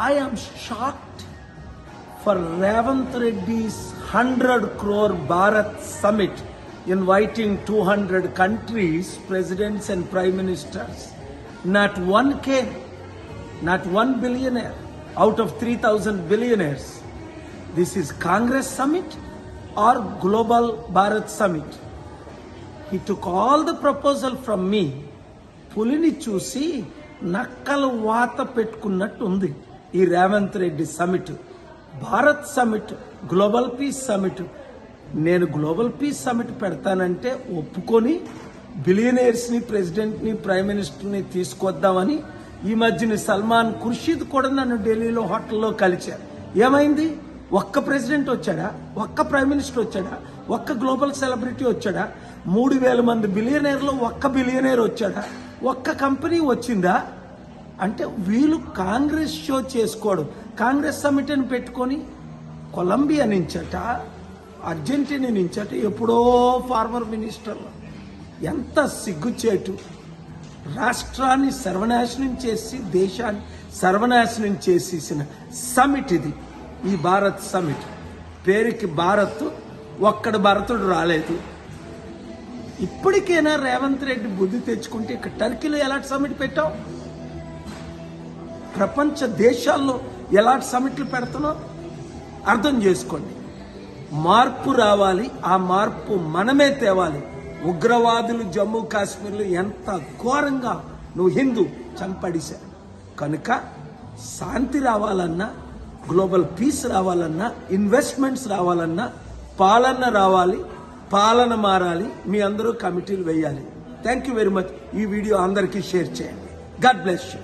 I am shocked for Revanth Reddy's hundred crore Bharat summit inviting two hundred countries presidents and prime ministers not one K not one billionaire out of three thousand billionaires this is Congress summit or global Bharat summit he took all the proposal from me పులిని చూసి నక్కలు వాత పెట్టుకున్నట్టు ఉంది ఈ Revanth Reddy summit Bharat summit global peace summit నేను global peace summit పెడతానంటే ఒప్పుకొని బిలియనీర్స్ని ప్రెసిడెంట్ని ప్రైమ్ మినిస్టర్ని తీసుకొద్దామని ఈ మధ్యన సల్మాన్ ఖుర్షీద్ కూడా నన్ను ఢిల్లీలో హోటల్లో కలిచారు ఏమైంది? ఒక్క ప్రెసిడెంట్ వచ్చాడా? ఒక్క ప్రైమ్ మినిస్టర్ వచ్చాడా? ఒక్క గ్లోబల్ సెలబ్రిటీ వచ్చాడా? మూడు వేల మంది బిలియనీర్లో ఒక్క బిలియనీర్ వచ్చాడా? ఒక్క కంపెనీ వచ్చిందా? అంటే వీళ్ళు కాంగ్రెస్ షో చేసుకోవడం. కాంగ్రెస్ సమిట్ని పెట్టుకొని కొలంబియా నుంచట అర్జెంటీనా నుంచట ఎప్పుడో ఫార్మర్ మినిస్టర్లు ఎంత సిగ్గుచేటు. రాష్ట్రాన్ని సర్వనాశనం చేసి దేశాన్ని సర్వనాశనం చేసేసిన సమిట్ ఇది. ఈ భారత్ సమిట్ పేరుకి భారత్ ఒక్కడు భరతుడు రాలేదు. ఇప్పటికైనా రేవంత్ రెడ్డి బుద్ధి తెచ్చుకుంటే ఇక్కడ టర్కీలో ఎలాంటి సమిట్ పెట్టావు? ప్రపంచ దేశాల్లో ఎలాంటి సమిట్లు పెడతానో అర్థం చేసుకోండి. మార్పు రావాలి ఆ మార్పు మనమే తేవాలి. ఉగ్రవాదులు జమ్మూ కాశ్మీర్లో ఎంత ఘోరంగా నువ్వు హిందూ చంపడిశారు. కనుక శాంతి రావాలన్నా గ్లోబల్ పీస్ రావాలన్నా ఇన్వెస్ట్మెంట్స్ రావాలన్నా పాలన రావాలి పాలన మారాలి మీ అందరూ కమిటీలు వేయాలి. Thank you very much. ఈ వీడియో అందరికీ షేర్ చేయండి. God bless you.